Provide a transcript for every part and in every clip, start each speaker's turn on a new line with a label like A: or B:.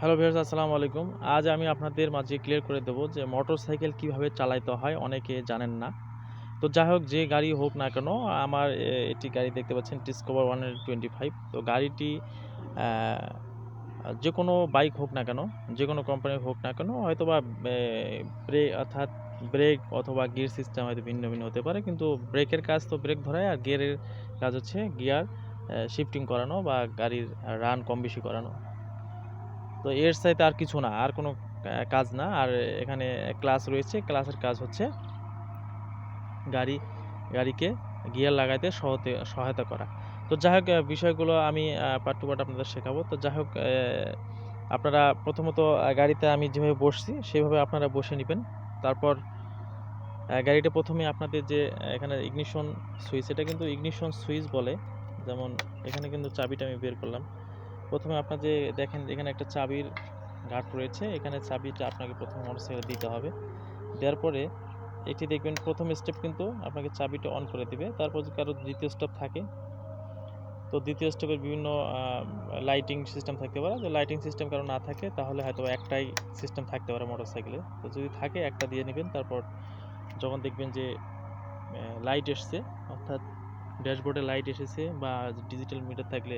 A: Hello viewers, আসসালামু আলাইকুম। আজ আমি আপনাদের মাঝে ক্লিয়ার করে দেবো যে মোটরসাইকেল কীভাবে চালাইতে হয়, অনেকে জানেন না। তো যাই হোক, যে গাড়ি হোক না কেন, আমার এটি গাড়ি দেখতে পাচ্ছেন ডিসকভার ওয়ান টোয়েন্টি ফাইভ তো গাড়িটি যে কোনো বাইক হোক না কেন, যে কোনো কোম্পানির হোক না কেন হয়তো বা ব্রেক অর্থাৎ ব্রেক অথবা গিয়ার সিস্টেম হয়তো ভিন্ন ভিন্ন হতে পারে, কিন্তু ব্রেকের কাজ তো ব্রেক ধরায়, আর গিয়ারের কাজ হচ্ছে গিয়ার শিফটিং করানো বা গাড়ির রান কম বেশি করানো। তো এর সাথে আর কিছু না, আর কোনো কাজ না। আর এখানে ক্লাস রয়েছে, ক্লাসের কাজ হচ্ছে গাড়ি, গাড়িকে গিয়ার লাগাইতে সহতে, সহায়তা করা। তো যাই হোক বিষয়গুলো আমি পার্ট টু আপনাদের শেখাবো। তো যাই হোক আপনারা প্রথমত গাড়িতে আমি যেভাবে বসছি, সেভাবে আপনারা বসে নেবেন। তারপর গাড়িটা প্রথমে আপনাদের যে এখানে ইগনিশন সুইচ এটা কিন্তু ইগনিশন সুইচ বলে। যেমন, এখানে কিন্তু চাবিটা আমি বের করলাম। প্রথমে আপনার যে দেখেন এখানে একটা চাবির গাঁট রয়েছে, এখানে চাবিটা আপনাকে প্রথমে মোটরসাইকেলে দিতে হবে। দেওয়ার পরে এটি দেখবেন প্রথম স্টেপ কিন্তু আপনাকে চাবিটা অন করে দিবে। তারপর যদি কারও দ্বিতীয় স্টেপ থাকে, তো দ্বিতীয় স্টেপের বিভিন্ন লাইটিং সিস্টেম থাকতে পারে। যে লাইটিং সিস্টেম কারও না থাকে, তাহলে হয়তো একটাই সিস্টেম থাকতে পারে মোটরসাইকেলে। তো যদি থাকে, একটা দিয়ে নেবেন। তারপর যখন দেখবেন যে লাইট এসছে, অর্থাৎ ড্যাশবোর্ডে লাইট এসেছে বা ডিজিটাল মিটার থাকলে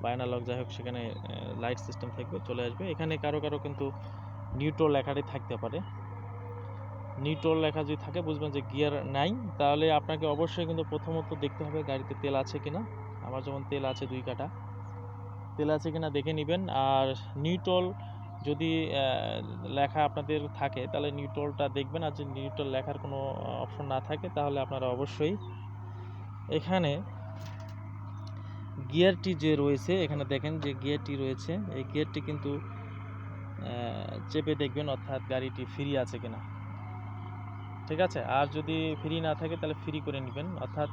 A: বা অ্যানালগ যাই হোক সেখানে লাইট সিস্টেম থাকবে, চলে আসবে। এখানে কারও কারও কিন্তু নিউট্রল লেখাটাই থাকতে পারে। নিউট্রল লেখা যদি থাকে, বুঝবেন যে গিয়ার নাই, তাহলে আপনাকে অবশ্যই কিন্তু প্রথমত দেখতে হবে গাড়িতে তেল আছে কিনা। আমার যেমন তেল আছে দুই কাটা তেল আছে কিনা দেখে নেবেন। আর নিউট্রল যদি লেখা আপনাদের থাকে, তাহলে নিউট্রলটা দেখবেন। আর যদি নিউট্রল লেখার কোনো অপশন না থাকে, তাহলে আপনারা অবশ্যই এখানে গিয়ারটি যে রয়েছে, এখানে দেখেন যে গিয়ারটি রয়েছে, এই গিয়ারটি কিন্তু চেপে দেখবেন, অর্থাৎ গাড়িটি ফ্রি আছে কিনা। ঠিক আছে? আর যদি ফ্রি না থাকে, তাহলে ফ্রি করে নেবেন। অর্থাৎ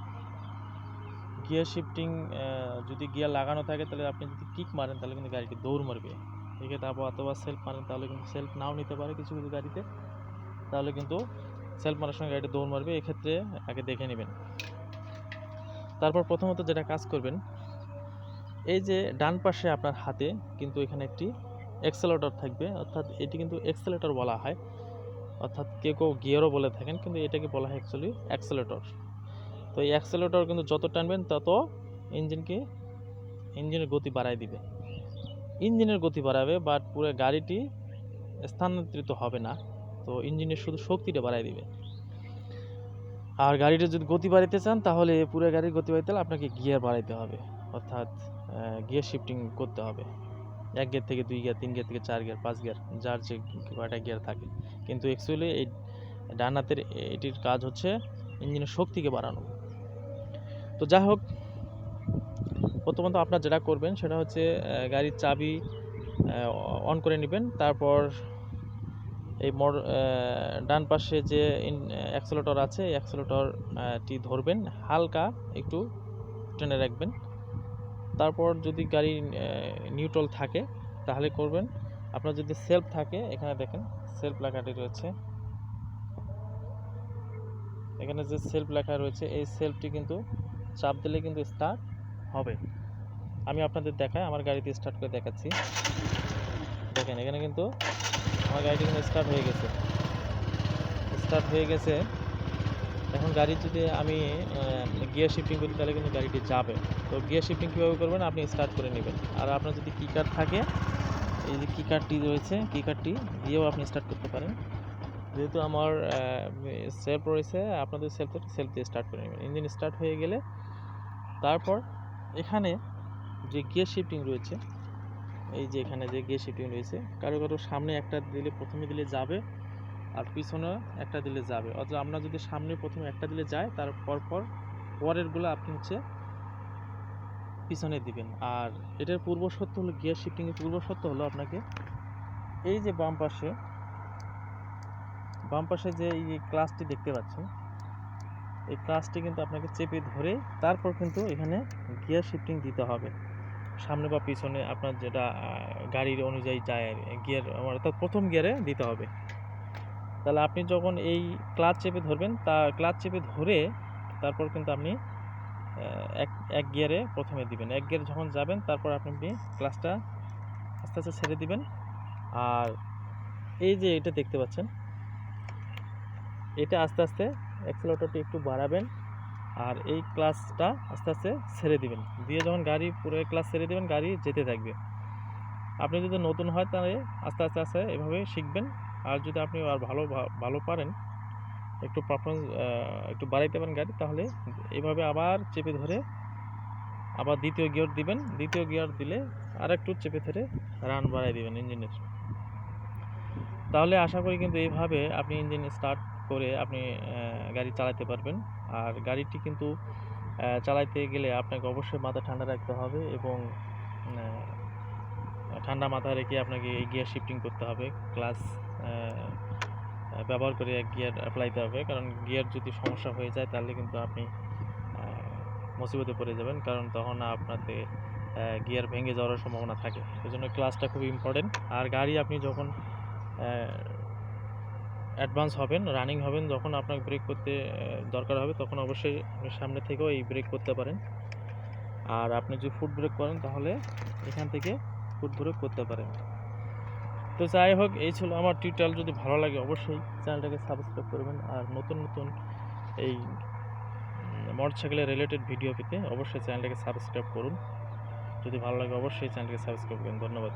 A: গিয়ার শিফটিং যদি গিয়ার লাগানো থাকে, তাহলে আপনি যদি কিক মারেন, তাহলে কিন্তু গাড়িটি দৌড় মারবে। ঠিক আছে তারপর অথবা সেলফ মারেন, তাহলে কিন্তু সেলফ নাও নিতে পারে কিছু কিছু গাড়িতে। তাহলে কিন্তু সেলফ মারার সঙ্গে গাড়িটি দৌড় মারবে। এক্ষেত্রে আগে দেখে নেবেন। তারপর প্রথমত যেটা কাজ করবেন, এই যে ডান পাশে আপনার হাতে কিন্তু এখানে একটি এক্সেলেটর থাকবে, অর্থাৎ এটি কিন্তু এক্সেলেটর বলা হয়, অর্থাৎ কেউ কেউ গিয়ারও বলে থাকেন, কিন্তু এটাকে বলা হয় অ্যাকচুয়ালি অ্যাক্সেলেটর তো এই অ্যাক্সেলেটর কিন্তু যত টানবেন তত ইঞ্জিনকে, ইঞ্জিনের গতি বাড়ায় দিবে। ইঞ্জিনের গতি বাড়াবে বাট পুরো গাড়িটি স্থানান্তরিত হবে না, তো ইঞ্জিনের শুধু শক্তিটা বাড়ায় দিবে। আর গাড়িটা যদি গতি বাড়াইতে চান, তাহলে পুরো গাড়ির গতি বাড়াইতে হলে আপনাকে গিয়ার বাড়াইতে হবে। অর্থাৎ গিয়ার শিফটিং করতে হবে। এক গিয়ার থেকে দুই গিয়ার তিন গিয়ার থেকে চার গিয়ার পাঁচ গিয়ার যার যে কয়টা গিয়ার থাকে। কিন্তু অ্যাকচুয়ালি এই ডান হাতের এটির কাজ হচ্ছে ইঞ্জিনের শক্তিকে বাড়ানো। তো যাই হোক, প্রথমত আপনার যেটা করবেন, সেটা হচ্ছে গাড়ির চাবি অন করে নেবেন। তারপর এই মোর আহ, ডান পাশে যে অ্যাক্সেলেটর আছে এই অ্যাক্সেলেটরটি ধরবেন। হালকা একটু টেনে রাখবেন। তারপর যদি গাড়ি নিউট্রাল থাকে তাহলে করবেন। আপনার যদি সেলফ থাকে এখানে দেখেন সেলফ লেখাটি রয়েছে। এখানে যে সেলফ লেখা রয়েছে এই সেলফটি কিন্তু চাপ দিলে কিন্তু স্টার্ট হবে। আমি আপনাদের দেখাই আমার গাড়িতে স্টার্ট করে দেখাচ্ছি। দেখেন এখানে কিন্তু আমার গাড়িটি কিন্তু স্টার্ট হয়ে গেছে। স্টার্ট হয়ে গেছে। এখন গাড়ি যদি আমি গিয়ার শিফটিং করি তাহলে কিন্তু গাড়িটি যাবে। তো গিয়ার শিফটিং কীভাবে করবেন? আপনি স্টার্ট করে নেবেন। আর আপনার যদি কিকার থাকে, এই যে কিকারটি রয়েছে কিকারটি দিয়েও আপনি স্টার্ট করতে পারেন। যেহেতু আমার সেলফ রয়েছে, আপনাদের সেলফ সেলফ দিয়ে স্টার্ট করে নেবেন। ইঞ্জিন স্টার্ট হয়ে গেলে তারপর এখানে যে গিয়ার শিফটিং রয়েছে এই যে এখানে যে গিয়ার শিফটিং রয়েছে, কারও কারও সামনে একটা দিলে প্রথমে দিলে যাবে আর পিছনে একটা দিলে যাবে। অথবা আমরা যদি সামনে প্রথমে একটা দিলে যায়, তার পরপর পরেরগুলো আপনি হচ্ছে পিছনে দিবেন। আর এটার পূর্ব সত্য হলো গিয়ার শিফটিংয়ের পূর্ব সত্য হলো আপনাকে এই যে বাম পাশে বাম পাশে যে এই ক্লাসটি দেখতে পাচ্ছেন, এই ক্লাসটি কিন্তু আপনাকে চেপে ধরে তারপর কিন্তু এখানে গিয়ার শিফটিং দিতে হবে। সামনে বা পিছনে আপনার যেটা গাড়ির অনুযায়ী যায় গিয়ার অর্থাৎ প্রথম গিয়ারে দিতে হবে। তাহলে আপনি যখন এই ক্লাচ চেপে ধরবেন, তা ক্লাচ চেপে ধরে তারপর কিন্তু আপনি এক এক গিয়ারে প্রথমে দিবেন। এক গিয়ারে যখন যাবেন, তারপর আপনি ক্লাচটা আস্তে আস্তে ছেড়ে দিবেন। আর এই যে এটা দেখতে পাচ্ছেন, এটা আস্তে আস্তে অ্যাক্সেলেটরটি একটু বাড়াবেন। আর এই ক্লাসটা আস্তে আস্তে ছেড়ে দিবেন। দিয়ে যখন গাড়ি, পুরো ক্লাস ছেড়ে দিবেন, গাড়ি যেতে থাকবে। আপনি যদি নতুন হয় তাহলে আস্তে আস্তে আস্তে এভাবে শিখবেন। আর যদি আপনি আর ভালো ভালো পারেন, একটু পারফরমেন্স একটু বাড়াইতে পারেন গাড়ি, তাহলে এভাবে আবার চেপে ধরে আবার দ্বিতীয় গিয়ার দিবেন। দ্বিতীয় গিয়ার দিলে আর একটু চেপে ধরে রান বাড়াই দিবেন ইঞ্জিনের। তাহলে আশা করি কিন্তু এইভাবে আপনি ইঞ্জিন স্টার্ট করে আপনি গাড়ি চালাতে পারবেন। আর গাড়িটি কিন্তু চালাতে গেলে আপনাকে অবশ্যই মাথা ঠান্ডা রাখতে হবে এবং ঠান্ডা মাথায় রেখে আপনাকে গিয়ার শিফটিং করতে হবে। ক্লাস ব্যবহার করে গিয়ার অ্যাপ্লাইতে হবে। কারণ গিয়ার যদি সমস্যা হয়ে যায় তাহলে কিন্তু আপনি মুসিবতে পড়ে যাবেন। কারণ তখন আপনাতে গিয়ার ভেঙে যাওয়ার সম্ভাবনা থাকে। এই জন্য ক্লাসটা খুব ইম্পর্টেন্ট আর গাড়ি আপনি যখন অ্যাডভান্স হবেন রানিং হবেন, যখন আপনাকে ব্রেক করতে দরকার হবে, তখন অবশ্যই আপনি সামনে থেকেও এই ব্রেক করতে পারেন। আর আপনি যদি ফুট ব্রেক করেন, তাহলে এখান থেকে ফুট ব্রেক করতে পারেন। তো যাই হোক, এই ছিল আমার টিউটোরিয়াল যদি ভালো লাগে অবশ্যই চ্যানেলটাকে সাবস্ক্রাইব করবেন। আর নতুন নতুন এই মোটরসাইকেলের রিলেটেড ভিডিও পেতে অবশ্যই চ্যানেলটাকে সাবস্ক্রাইব করুন। যদি ভালো লাগে অবশ্যই চ্যানেলটাকে সাবস্ক্রাইব করুন ধন্যবাদ।